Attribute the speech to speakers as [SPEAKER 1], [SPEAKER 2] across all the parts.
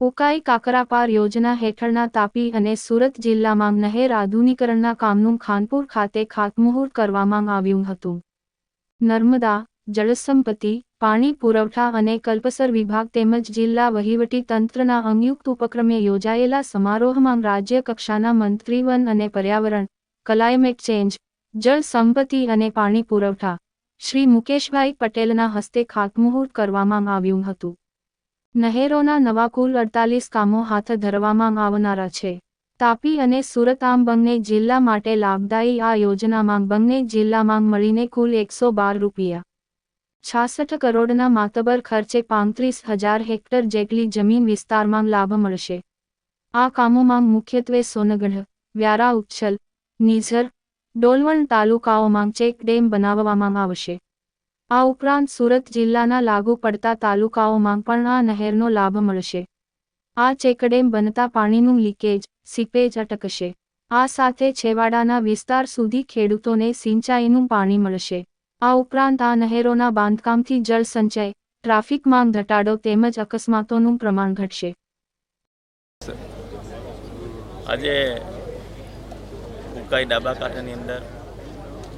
[SPEAKER 1] ઉકાઈ કાકરાપાર યોજના હેઠળના તાપી અને સુરત જિલ્લામાં નહેર આધુનિકરણના કામનું ખાનપુર ખાતે ખાતમુહૂર્ત કરવામાં આવ્યું હતું. નર્મદા જળસંપત્તિ, પાણી પુરવઠા અને કલ્પસર વિભાગ તેમજ જિલ્લા વહીવટી તંત્રના સંયુક્ત ઉપક્રમે યોજાયેલા સમારોહમાં રાજ્ય કક્ષાના મંત્રી વન અને પર્યાવરણ, ક્લાઇમેટ ચેન્જ, જળ સંપત્તિ અને પાણી પુરવઠા, શ્રી મુકેશભાઈ પટેલના હસ્તે ખાતમુહૂર્ત કરવામાં આવ્યું હતું. નહેરોના નવા કુલ અડતાલીસ કામો હાથ ધરવામાં આવનારા છે. તાપી અને સુરત આમ બંને જિલ્લા માટે લાભદાયી આ યોજનામાં બંને જિલ્લામાં મળીને કુલ એકસો બાર રૂપિયા છાસઠ કરોડના માતબર ખર્ચે પાંત્રીસ હજાર હેક્ટર જેટલી જમીન વિસ્તારમાં લાભ મળશે. આ કામોમાં મુખ્યત્વે સોનગઢ, વ્યારા ઉચ્છલ નિઝર, ડોલવણ તાલુકાઓમાં ચેક ડેમ બનાવવામાં આવશે. આ ઉપરાંત સુરત જિલ્લાના લાગુ પડતા તાલુકાઓમાં પણ આ નહેરનો લાભ મળશે. આ ચેકડેમ બનતા પાણીનું લીકેજ, સીપેજ અટકશે. આ સાથે છેવાડાના વિસ્તાર સુધી ખેડૂતોને સિંચાઈનું પાણી મળશે. આ ઉપરાંત આ નહેરોના બાંધકામથી જળ સંચય, ટ્રાફિક માંગ ઘટાડો તેમજ અકસ્માતોનું પ્રમાણ ઘટશે.
[SPEAKER 2] આજે ઉકાઈ ડાબા કાંઠાની અંદર,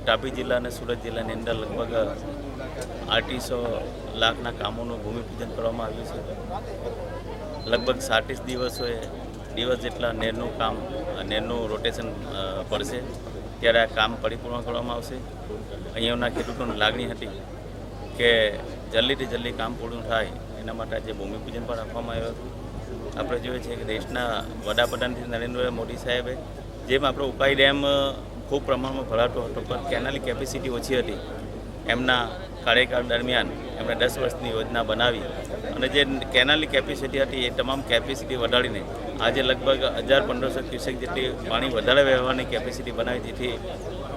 [SPEAKER 2] તાપી જિલ્લા અને સુરત જિલ્લાની અંદર લગભગ આઠીસો લાખના કામોનું ભૂમિપૂજન કરવામાં આવ્યું છે. લગભગ સાઠીસ દિવસોએ દિવસ જેટલા નેરનું કામ નેરનું રોટેશન પડશે, ત્યારે આ કામ પરિપૂર્ણ કરવામાં આવશે. અહીંયાના ખેડૂતોની લાગણી હતી કે જલ્દીથી જલ્દી કામ પૂર્ણ થાય, એના માટે આજે ભૂમિપૂજન પણ આપવામાં આવ્યું હતું. આપણે જોઈએ છીએ કે દેશના વડાપ્રધાન શ્રી નરેન્દ્ર મોદી સાહેબે જેમ આપણો ઉકાઈ ડેમ ખૂબ પ્રમાણમાં ભરાતો હતો, પણ કેનાલની કેપેસિટી ઓછી હતી. એમના કાર્યકાળ દરમિયાન એમણે દસ વર્ષની યોજના બનાવી અને જે કેનાલની કેપેસિટી હતી એ તમામ કેપેસિટી વધારીને આજે લગભગ હજાર પંદરસો ક્યુસેક જેટલી પાણી વધારે વહેવાની કેપેસિટી બનાવી, જેથી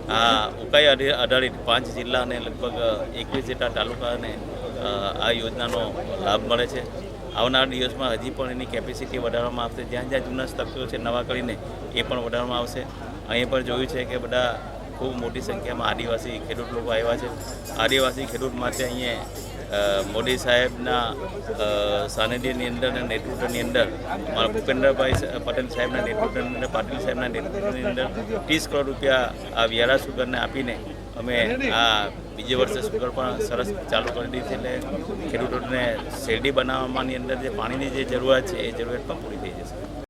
[SPEAKER 2] આ ઉકાઈ આધારિત પાંચ જિલ્લા અને લગભગ એકવીસ જેટલા તાલુકાને આ યોજનાનો લાભ મળે છે. આવનાર દિવસમાં હજી પણ એની કેપેસિટી વધારવામાં આવશે. જ્યાં જ્યાં જૂના સ્ટ્રક્ચરો છે, નવા કરીને એ પણ વધારવામાં આવશે. અહીં પણ જોયું છે કે બધા ખૂબ મોટી સંખ્યામાં આદિવાસી ખેડૂત લોકો આવ્યા છે. આદિવાસી ખેડૂત માટે અહીંયા મોદી સાહેબના સાનિધ્યની અંદર અને નેતૃત્વની અંદર, મારા ભૂપેન્દ્રભાઈ પટેલ સાહેબના નેતૃત્વની અંદર, પાટીલ સાહેબના નેતૃત્વની અંદર ત્રીસ કરોડ રૂપિયા આ વ્યારા સુગરને આપીને અમે આ બીજે વર્ષે સુગર પણ સરસ ચાલુ કરી દીધી એટલે ખેડૂતોને શેરડી બનાવવાની અંદર જે પાણીની જે જરૂરિયાત છે, એ જરૂરિયાત પણ પૂરી થઈ જશે.